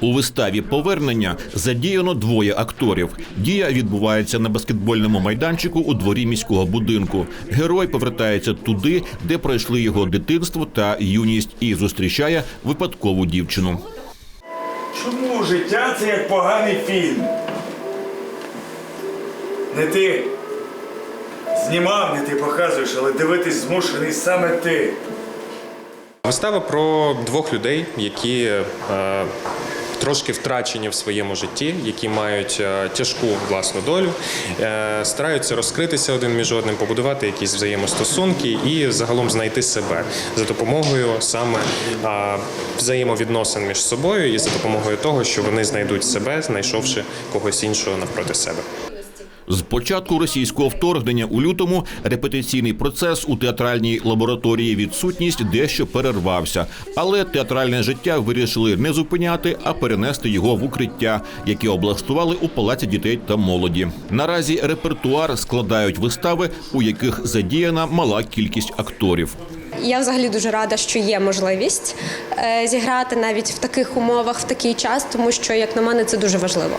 У виставі Повернення задіяно двоє акторів. Дія відбувається на баскетбольному майданчику у дворі міського будинку. Герой повертається туди, де пройшли його дитинство та юність, і зустрічає випадкову дівчину. Чому життя це як поганий фільм? Не ти знімав, не ти показуєш, але дивитись змушений саме ти. Вистава про двох людей, які е, трошки втрачені в своєму житті, які мають е, тяжку власну долю, е, стараються розкритися один між одним, побудувати якісь взаємостосунки і загалом знайти себе за допомогою саме взаємовідносин між собою і за допомогою того, що вони знайдуть себе, знайшовши когось іншого навпроти себе. З початку російського вторгнення у лютому репетиційний процес у театральній лабораторії відсутність дещо перервався, але театральне життя вирішили не зупиняти, а перенести його в укриття, яке облаштували у палаці дітей та молоді. Наразі репертуар складають вистави, у яких задіяна мала кількість акторів. Я взагалі дуже рада, що є можливість е, зіграти навіть в таких умовах в такий час, тому що, як на мене, це дуже важливо.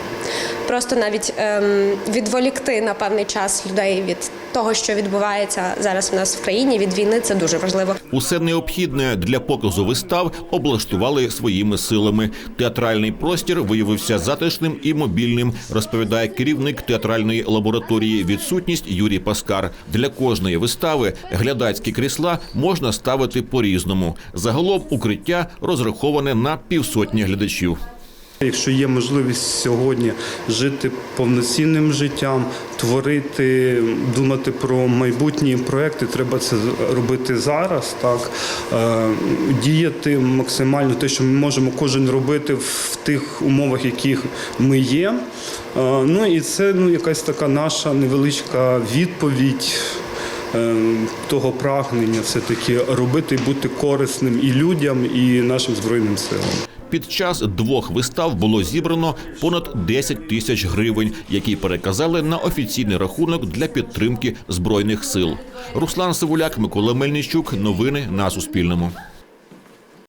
Просто навіть ем, відволікти на певний час людей від того, що відбувається зараз в нас в країні, від війни, це дуже важливо. Усе необхідне для показу вистав облаштували своїми силами. Театральний простір виявився затишним і мобільним, розповідає керівник театральної лабораторії відсутність Юрій Паскар. Для кожної вистави глядацькі крісла можна ставити по-різному. Загалом укриття розраховане на півсотні глядачів. Якщо є можливість сьогодні жити повноцінним життям, творити, думати про майбутні проекти, треба це робити зараз. Так Е, діяти максимально те, що ми можемо кожен робити в тих умовах, яких ми є. Е, Ну і це ну якась така наша невеличка відповідь. Е, Того прагнення все таки робити бути корисним і людям, і нашим збройним силам. Під час двох вистав було зібрано понад 10 тисяч гривень, які переказали на офіційний рахунок для підтримки збройних сил. Руслан Сивуляк, Микола Мельничук. Новини на Суспільному.